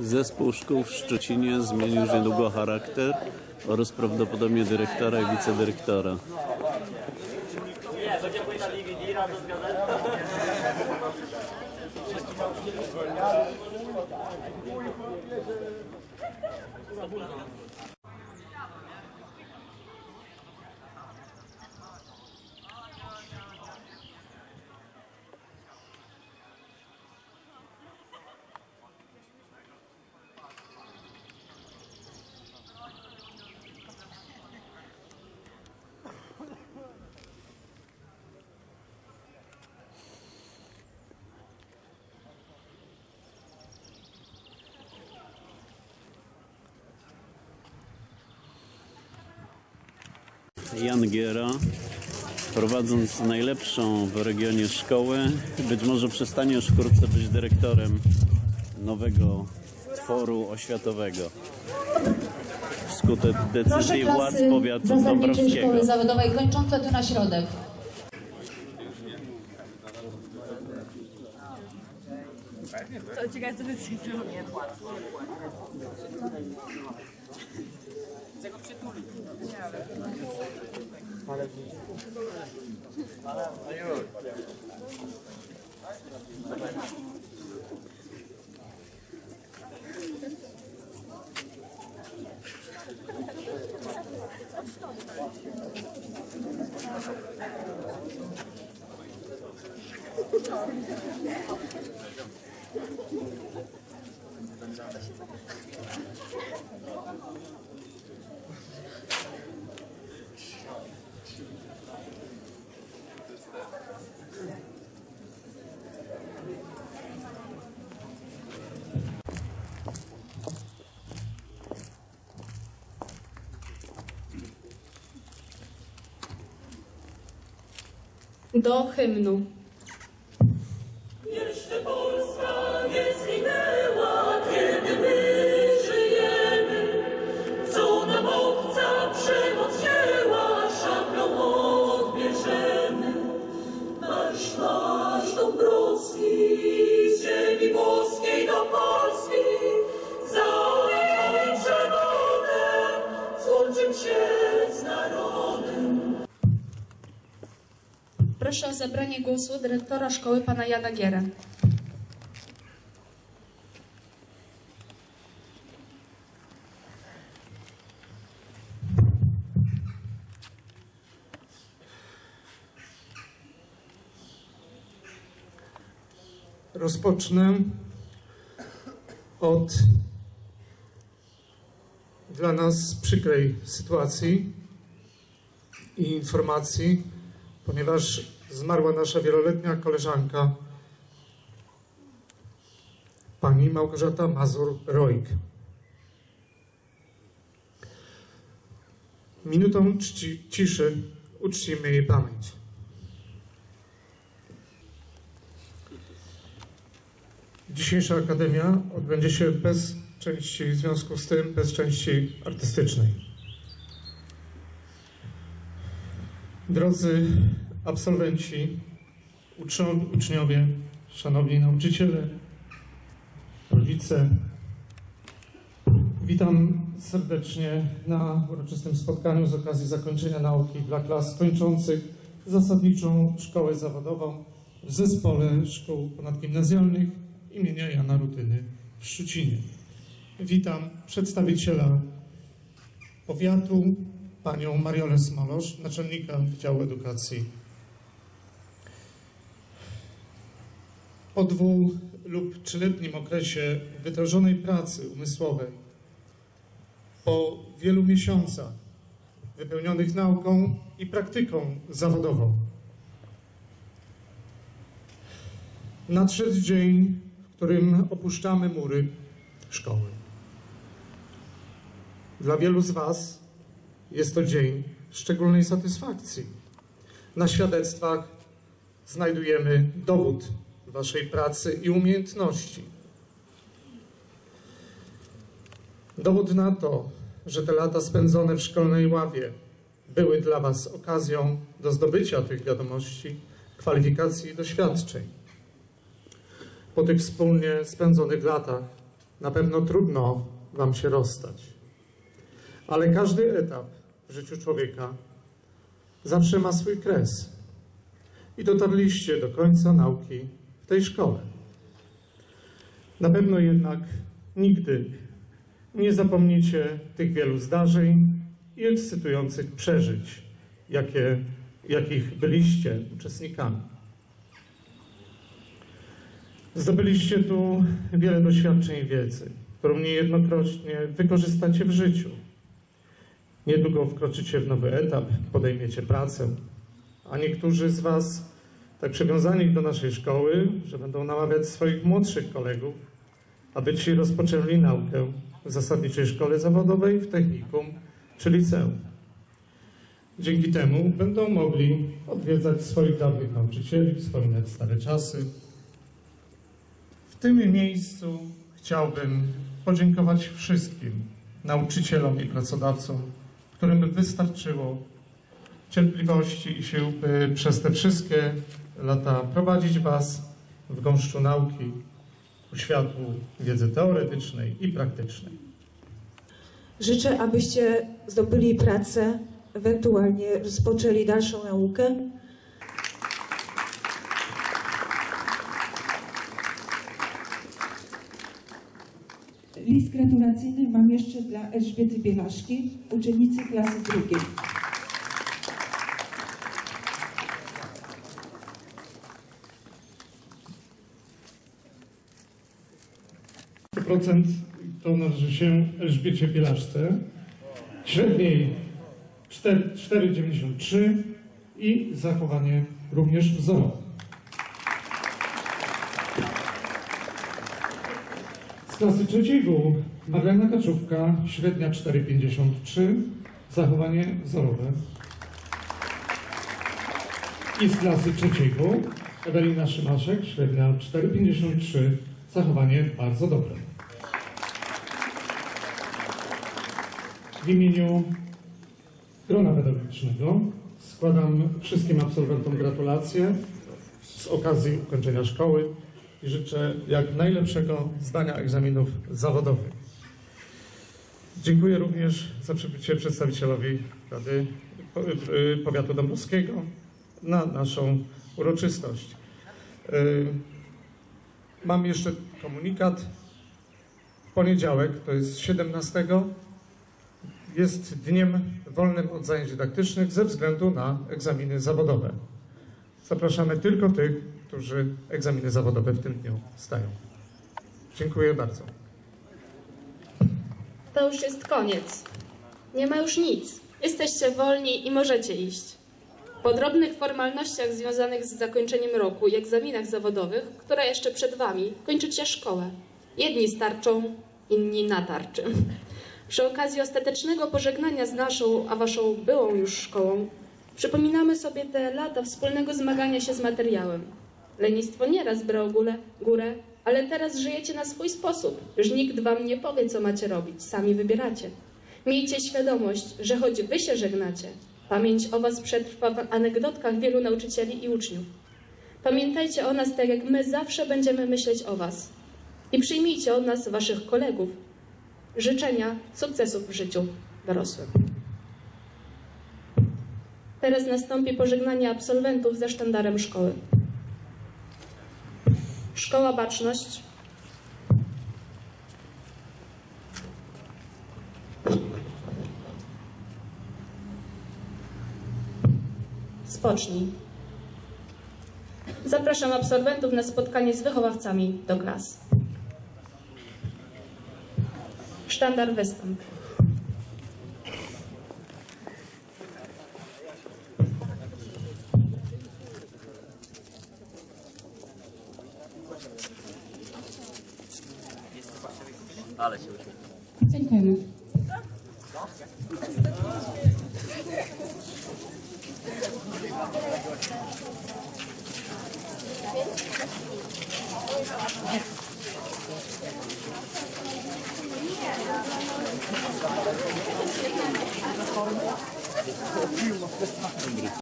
Zespół szkół w Szczecinie zmienił już niedługo charakter oraz prawdopodobnie dyrektora i wicedyrektora. Jan Giera, prowadząc najlepszą w regionie szkołę, być może przestanie już wkrótce być dyrektorem nowego tworu oświatowego. Wskutek Proszę decyzji władz powiatu dąbrowskiego. szkoły zawodowej kończące tu na środek. To ciekawe, co by z tym zrobił. Do hymnu. Jeszcze Polska nie zginęła, kiedy my żyjemy. Co nam obca przemoc wzięła, szablą odbierzemy. Marsz, marsz Dąbrowski, z ziemi włoskiej Proszę o zabranie głosu dyrektora szkoły pana Jana Gierę. Rozpocznę od dla nas przykrej sytuacji i informacji, ponieważ zmarła nasza wieloletnia koleżanka, pani Małgorzata Mazur-Rojk. Minutą czci, ciszy uczcimy jej pamięć. Dzisiejsza akademia odbędzie się bez części, w związku z tym, bez części artystycznej. Drodzy absolwenci, uczniowie, szanowni nauczyciele, rodzice, witam serdecznie na uroczystym spotkaniu z okazji zakończenia nauki dla klas kończących zasadniczą szkołę zawodową w Zespole Szkół Ponadgimnazjalnych imienia Jana Rutyny w Szczucinie. Witam przedstawiciela powiatu, panią Mariolę Smalosz, naczelnika Wydziału Edukacji. Po dwu lub trzyletnim okresie wytężonej pracy umysłowej, po wielu miesiącach wypełnionych nauką i praktyką zawodową, nadszedł dzień, w którym opuszczamy mury szkoły. Dla wielu z Was jest to dzień szczególnej satysfakcji. Na świadectwach znajdujemy dowód Waszej pracy i umiejętności. Dowód na to, że te lata spędzone w szkolnej ławie były dla Was okazją do zdobycia tych wiadomości, kwalifikacji i doświadczeń. Po tych wspólnie spędzonych latach na pewno trudno Wam się rozstać, ale każdy etap w życiu człowieka zawsze ma swój kres i dotarliście do końca nauki tej szkole. Na pewno jednak nigdy nie zapomnicie tych wielu zdarzeń i ekscytujących przeżyć, jakie, jakich byliście uczestnikami. Zdobyliście tu wiele doświadczeń i wiedzy, którą niejednokrotnie wykorzystacie w życiu. Niedługo wkroczycie w nowy etap, podejmiecie pracę, a niektórzy z Was tak przywiązani do naszej szkoły, że będą namawiać swoich młodszych kolegów, aby ci rozpoczęli naukę w zasadniczej szkole zawodowej, w technikum czy liceum. Dzięki temu będą mogli odwiedzać swoich dawnych nauczycieli, wspominać stare czasy. W tym miejscu chciałbym podziękować wszystkim nauczycielom i pracodawcom, którym wystarczyło cierpliwości i sił, by przez te wszystkie lata prowadzić Was w gąszczu nauki, ku światłu wiedzy teoretycznej i praktycznej. Życzę, abyście zdobyli pracę, ewentualnie rozpoczęli dalszą naukę. List gratulacyjny mam jeszcze dla Elżbiety Bielaszki, uczennicy klasy drugiej. Procent to należy się Elżbiecie Bielaszce, średniej 4 4,93 i zachowanie również wzorowe. Z klasy trzeciego Magdalena Kaczówka, średnia 4,53, zachowanie wzorowe. I z klasy trzeciego Ewelina Szymaszek, średnia 4,53, zachowanie bardzo dobre. W imieniu grona pedagogicznego składam wszystkim absolwentom gratulacje z okazji ukończenia szkoły i życzę jak najlepszego zdania egzaminów zawodowych. Dziękuję również za przybycie przedstawicielowi Rady y, Powiatu Dąbrowskiego na naszą uroczystość. Y, Mam jeszcze komunikat. W poniedziałek, to jest 17, jest dniem wolnym od zajęć dydaktycznych ze względu na egzaminy zawodowe. Zapraszamy tylko tych, którzy egzaminy zawodowe w tym dniu stają. Dziękuję bardzo. To już jest koniec. Nie ma już nic. Jesteście wolni i możecie iść. Po drobnych formalnościach związanych z zakończeniem roku i egzaminach zawodowych, które jeszcze przed Wami, kończycie szkołę. Jedni starczą, inni natarczy. Przy okazji ostatecznego pożegnania z naszą, a Waszą byłą już szkołą, przypominamy sobie te lata wspólnego zmagania się z materiałem. Lenistwo nieraz brało górę, górę, ale teraz żyjecie na swój sposób. Już nikt Wam nie powie, co macie robić, sami wybieracie. Miejcie świadomość, że choć Wy się żegnacie, pamięć o Was przetrwa w anegdotkach wielu nauczycieli i uczniów. Pamiętajcie o nas tak, jak my zawsze będziemy myśleć o Was. I przyjmijcie od nas, Waszych kolegów, życzenia sukcesów w życiu dorosłym. Teraz nastąpi pożegnanie absolwentów ze sztandarem szkoły. Szkoła Baczność. Spocznij. Zapraszam absolwentów na spotkanie z wychowawcami do klas. Sztandar występ. Dziękujemy.